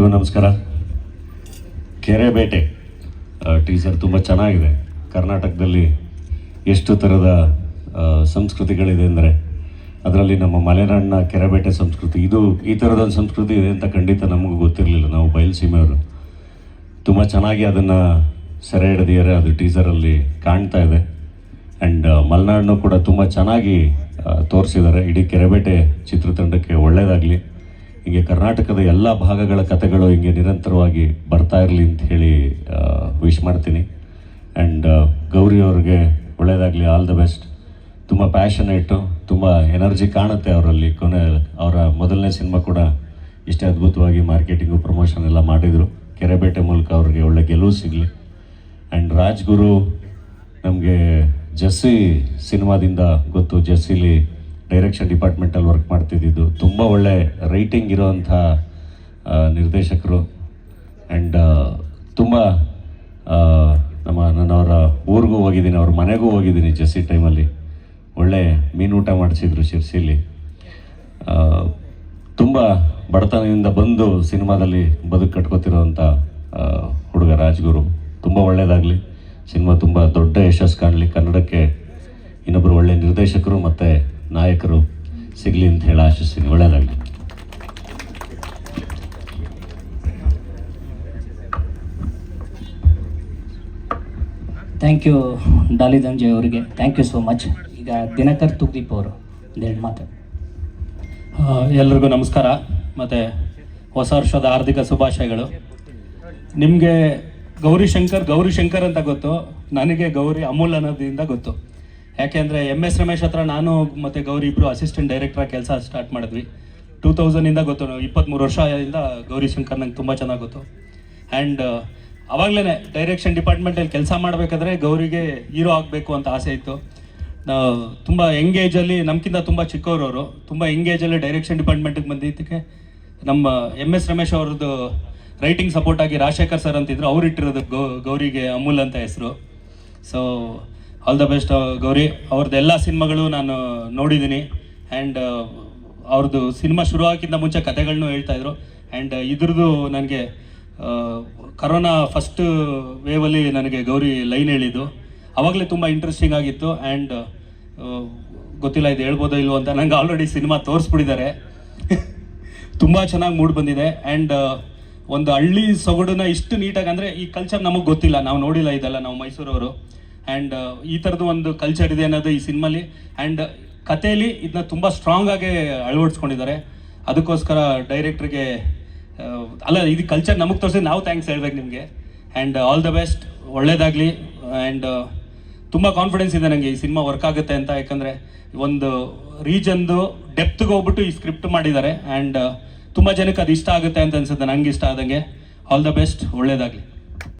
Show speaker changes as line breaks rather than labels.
ಎಲ್ರಿಗೂ ನಮಸ್ಕಾರ. ಕೆರೆ ಬೇಟೆ ಟೀಸರ್ ತುಂಬ ಚೆನ್ನಾಗಿದೆ. ಕರ್ನಾಟಕದಲ್ಲಿ ಎಷ್ಟು ಥರದ ಸಂಸ್ಕೃತಿಗಳಿದೆ ಅಂದರೆ ಅದರಲ್ಲಿ ನಮ್ಮ ಮಲೆನಾಡಿನ ಕೆರೆಬೇಟೆ ಸಂಸ್ಕೃತಿ, ಇದು ಈ ಥರದ ಸಂಸ್ಕೃತಿ ಇದೆ ಅಂತ ಖಂಡಿತ ನಮಗೂ ಗೊತ್ತಿರಲಿಲ್ಲ. ನಾವು ಬಯಲುಸೀಮೆಯವರು ತುಂಬ ಚೆನ್ನಾಗಿ ಅದನ್ನು ಸೆರೆ ಹಿಡಿದಿದ್ದಾರೆ. ಅದು ಟೀಸರಲ್ಲಿ ಕಾಣ್ತಾ ಇದೆ. ಆ್ಯಂಡ್ ಮಲೆನಾಡನ್ನು ಕೂಡ ತುಂಬ ಚೆನ್ನಾಗಿ ತೋರಿಸಿದ್ದಾರೆ. ಇಡೀ ಕೆರೆಬೇಟೆ ಚಿತ್ರತಂಡಕ್ಕೆ ಒಳ್ಳೆಯದಾಗಲಿ ಹೀಗೆ ಕರ್ನಾಟಕದ ಎಲ್ಲ ಭಾಗಗಳ ಕಥೆಗಳು ಹಿಂಗೆ ನಿರಂತರವಾಗಿ ಬರ್ತಾ ಇರಲಿ ಅಂತ ಹೇಳಿ ವಿಶ್ ಮಾಡ್ತೀನಿ. ಆ್ಯಂಡ್ ಗೌರಿ ಅವ್ರಿಗೆ ಒಳ್ಳೆಯದಾಗಲಿ ಆಲ್ ದ ಬೆಸ್ಟ್ ತುಂಬ ಪ್ಯಾಷನೇಟು ತುಂಬ ಎನರ್ಜಿ ಕಾಣುತ್ತೆ ಅವರಲ್ಲಿ. ಕೊನೆ, ಅವರ ಮೊದಲನೇ ಸಿನಿಮಾ ಕೂಡ ಇಷ್ಟೇ ಅದ್ಭುತವಾಗಿ ಮಾರ್ಕೆಟಿಂಗು ಪ್ರಮೋಷನ್ ಎಲ್ಲ ಮಾಡಿದರು. ಕೆರೆಬೇಟೆ ಮೂಲಕ ಅವ್ರಿಗೆ ಒಳ್ಳೆ ಗೆಲುವು ಸಿಗಲಿ. ಆ್ಯಂಡ್ ರಾಜ್ಗುರು ನಮಗೆ ಜಸ್ಸಿ ಸಿನಿಮಾದಿಂದ ಗೊತ್ತು, ಜಸ್ಸಿಲಿ ಡೈರೆಕ್ಷನ್ ಡಿಪಾರ್ಟ್ಮೆಂಟಲ್ಲಿ ವರ್ಕ್ ಮಾಡ್ತಿದ್ದಿದ್ದು. ತುಂಬ ಒಳ್ಳೆ ರೈಟಿಂಗ್ ಇರೋವಂಥ ನಿರ್ದೇಶಕರು. ಆ್ಯಂಡ್ ತುಂಬ ನಮ್ಮ ನಾನು ಅವರ ಊರಿಗೂ ಹೋಗಿದ್ದೀನಿ, ಅವ್ರ ಮನೆಗೂ ಹೋಗಿದ್ದೀನಿ ಜಸ್ಸಿ ಟೈಮಲ್ಲಿ. ಒಳ್ಳೆ ಮೀನು ಊಟ ಮಾಡಿಸಿದ್ರು ಶಿರ್ಸಿಲಿ. ತುಂಬ ಬಡತನದಿಂದ ಬಂದು ಸಿನಿಮಾದಲ್ಲಿ ಬದುಕು ಕಟ್ಕೋತಿರೋವಂಥ ಹುಡುಗ ರಾಜ್ಗುರು. ತುಂಬ ಒಳ್ಳೆಯದಾಗಲಿ ಸಿನಿಮಾ ತುಂಬ ದೊಡ್ಡ ಯಶಸ್ಸು ಕಾಣಲಿ. ಕನ್ನಡಕ್ಕೆ ಇನ್ನೊಬ್ಬರು ಒಳ್ಳೆ ನಿರ್ದೇಶಕರು ಮತ್ತು ನಾಯಕರು ಸಿಗಲಿ ಅಂತ ಹೇಳಿ ಆಶಿಸ್ತೀನಿ. ಒಳ್ಳೆಯದಾಗಲಿ
ಥ್ಯಾಂಕ್ ಯು ಡಾಲಿ ಧನಂಜಯ್ ಅವರಿಗೆ. ಥ್ಯಾಂಕ್ ಯು ಸೋ ಮಚ್ ಈಗ ದಿನಕರ್ ತುಗ್ದೀಪ್ ಅವರು ಒಂದೆರಡು ಮಾತು.
ಎಲ್ರಿಗೂ ನಮಸ್ಕಾರ. ಮತ್ತು ಹೊಸ ವರ್ಷದ ಆರ್ಥಿಕ ಶುಭಾಶಯಗಳು. ನಿಮಗೆ ಗೌರಿ ಗೌರಿಶಂಕರ್ ಗೌರಿ ಶಂಕರ್ ಅಂತ ಗೊತ್ತು. ನನಗೆ ಗೌರಿ ಅಮೂಲ್ ಅನ್ನೋದ್ರಿಂದ ಗೊತ್ತು. ಯಾಕೆಂದರೆ ಎಂ ಎಸ್ ರಮೇಶ್ ಹತ್ರ ನಾನು ಮತ್ತು ಗೌರಿ ಇಬ್ಬರು ಅಸಿಸ್ಟೆಂಟ್ ಡೈರೆಕ್ಟ್ರಾಗಿ ಕೆಲಸ ಸ್ಟಾರ್ಟ್ ಮಾಡಿದ್ವಿ. ಟೂ ತೌಸಂಡಿಂದ ಗೊತ್ತು ಇಪ್ಪತ್ತ್ಮೂರು ವರ್ಷದಿಂದ ಗೌರಿ ಶಂಕರ್ ನಂಗೆ ತುಂಬ ಚೆನ್ನಾಗಿ ಗೊತ್ತು. ಆ್ಯಂಡ್ ಅವಾಗಲೇ ಡೈರೆಕ್ಷನ್ ಡಿಪಾರ್ಟ್ಮೆಂಟಲ್ಲಿ ಕೆಲಸ ಮಾಡಬೇಕಾದ್ರೆ ಗೌರಿಗೆ ಹೀರೋ ಆಗಬೇಕು ಅಂತ ಆಸೆ ಇತ್ತು. ತುಂಬ ಎಂಗೇಜಲ್ಲಿ ನಮ್ಗಿಂತ ತುಂಬ ಚಿಕ್ಕವರು ಅವರು. ತುಂಬ ಎಂಗೇಜಲ್ಲಿ ಡೈರೆಕ್ಷನ್ ಡಿಪಾರ್ಟ್ಮೆಂಟಿಗೆ ಬಂದಿದ್ದಕ್ಕೆ ನಮ್ಮ ಎಂ ಎಸ್ ರಮೇಶ್ ಅವ್ರದ್ದು ರೈಟಿಂಗ್ ಸಪೋರ್ಟ್ ಆಗಿ ರಾಜಶೇಖರ್ ಸರ್ ಅಂತಿದ್ರು. ಅವ್ರು ಇಟ್ಟಿರೋದು ಗೌ, ಗೌರಿಗೆ ಅಮೂಲ್ ಅಂತ ಹೆಸರು. So all the best Gauri. ಅವ್ರದ್ದು ಎಲ್ಲ ಸಿನಿಮಾಗಳು ನಾನು ನೋಡಿದ್ದೀನಿ ಆ್ಯಂಡ್ ಅವ್ರದ್ದು ಸಿನಿಮಾ ಶುರು ಆಗಿಂತ ಮುಂಚೆ ಕತೆಗಳನ್ನೂ ಹೇಳ್ತಾಯಿದ್ರು ಆ್ಯಂಡ್ ಇದ್ರದ್ದು ನನಗೆ ಕರೋನಾ ಫಸ್ಟ್ ವೇವಲ್ಲಿ ನನಗೆ ಗೌರಿ ಲೈನ್ ಹೇಳಿದ್ದು. ಅವಾಗಲೇ ತುಂಬ ಇಂಟ್ರೆಸ್ಟಿಂಗ್ ಆಗಿತ್ತು. ಆ್ಯಂಡ್ ಗೊತ್ತಿಲ್ಲ ಇದು ಹೇಳ್ಬೋದೋ ಇಲ್ವೋ ಅಂತ ನಂಗೆ ಆಲ್ರೆಡಿ ಸಿನಿಮಾ ತೋರಿಸ್ಬಿಟ್ಟಿದ್ದಾರೆ. ತುಂಬ ಚೆನ್ನಾಗಿ ಮೂಡ್ ಬಂದಿದೆ. ಆ್ಯಂಡ್ ಒಂದು ಹಳ್ಳಿ ಸೊಗಡನ್ನ ಇಷ್ಟು ನೀಟಾಗಿ ಅಂದರೆ ಈ ಕಲ್ಚರ್ ನಮಗೆ ಗೊತ್ತಿಲ್ಲ. ನಾವು ನೋಡಿಲ್ಲ ಇದೆಲ್ಲ, ನಾವು ಮೈಸೂರವರು. ಆ್ಯಂಡ್ ಈ ಥರದ್ದು ಒಂದು ಕಲ್ಚರ್ ಇದೆ ಅನ್ನೋದು ಈ ಸಿನಿಮಾಲಿ ಆ್ಯಂಡ್ ಕಥೆಯಲ್ಲಿ ಇದನ್ನ ತುಂಬ ಸ್ಟ್ರಾಂಗ್ ಆಗಿ ಅಳವಡಿಸ್ಕೊಂಡಿದ್ದಾರೆ. ಅದಕ್ಕೋಸ್ಕರ ಡೈರೆಕ್ಟ್ರಿಗೆ ಅಲ್ಲ, ಇದು ಕಲ್ಚರ್ ನಮಗೆ ತೋರಿಸಿ ನಾವು ಥ್ಯಾಂಕ್ಸ್ ಹೇಳ್ಬೇಕು ನಿಮಗೆ. ಆ್ಯಂಡ್ ಆಲ್ ದ ಬೆಸ್ಟ್ ಒಳ್ಳೇದಾಗಲಿ. ಆ್ಯಂಡ್ ತುಂಬ ಕಾನ್ಫಿಡೆನ್ಸ್ ಇದೆ ನನಗೆ ಈ ಸಿನಿಮಾ ವರ್ಕ್ ಆಗುತ್ತೆ ಅಂತ. ಯಾಕಂದರೆ ಒಂದು ರೀಜನ್ದು ಡೆಪ್ತ್ಗೆ ಹೋಗ್ಬಿಟ್ಟು ಈ ಸ್ಕ್ರಿಪ್ಟ್ ಮಾಡಿದ್ದಾರೆ. ಆ್ಯಂಡ್ ತುಂಬ ಜನಕ್ಕೆ ಅದು ಇಷ್ಟ ಆಗುತ್ತೆ ಅಂತ ಅನ್ಸುತ್ತೆ ನನಗೆ ಇಷ್ಟ ಆದಂಗೆ. ಆಲ್ ದ ಬೆಸ್ಟ್ ಒಳ್ಳೇದಾಗಲಿ.